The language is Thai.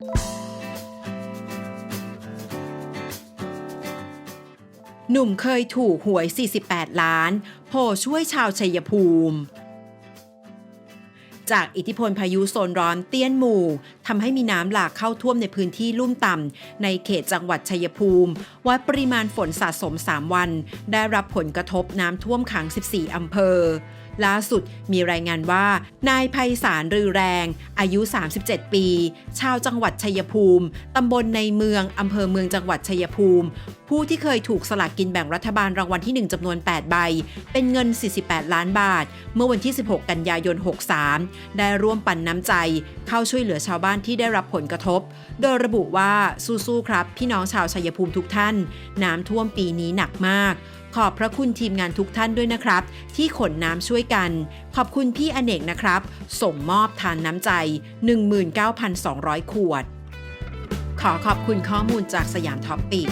หนุ่มเคยถูกหวย 48 ล้านโผช่วยชาวชัยภูมิ จากอิทธิพลพายุโซนร้อนเตี้ยนหมู่ทำให้มีน้ำหลากเข้าท่วมในพื้นที่ลุ่มต่ำในเขตจังหวัดชัยภูมิ วัดปริมาณฝนสะสม 3 วัน ได้รับผลกระทบน้ำท่วมขัง 14 อำเภอ ล่าสุดมีรายงานว่า นายไพศาลรือแรง อายุ 37 ปี ชาวจังหวัดชัยภูมิ ตำบลในเมืองอำเภอเมืองจังหวัดชัยภูมิ ผู้ที่เคยถูกสลากกินแบ่งรัฐบาลรางวัลที่ 1จำนวน 8 ใบ เป็นเงิน 48 ล้านบาท เมื่อวันที่ 16 กันยายน 63 ได้ร่วมปันน้ำใจ เข้าช่วยเหลือชาวบ้านที่ได้รับผลกระทบ โดยระบุว่าสู้ๆครับ พี่น้องชาวชัยภูมิทุกท่าน น้ำท่วมปีนี้หนักมาก ขอบพระคุณทีมงานทุกท่านด้วยนะครับ ที่ขนน้ำช่วยกัน ขอบคุณพี่อเนกนะครับ ส่งมอบทานน้ำใจ 19,200 ขวด ขอขอบคุณข้อมูลจากสยามท็อปปิก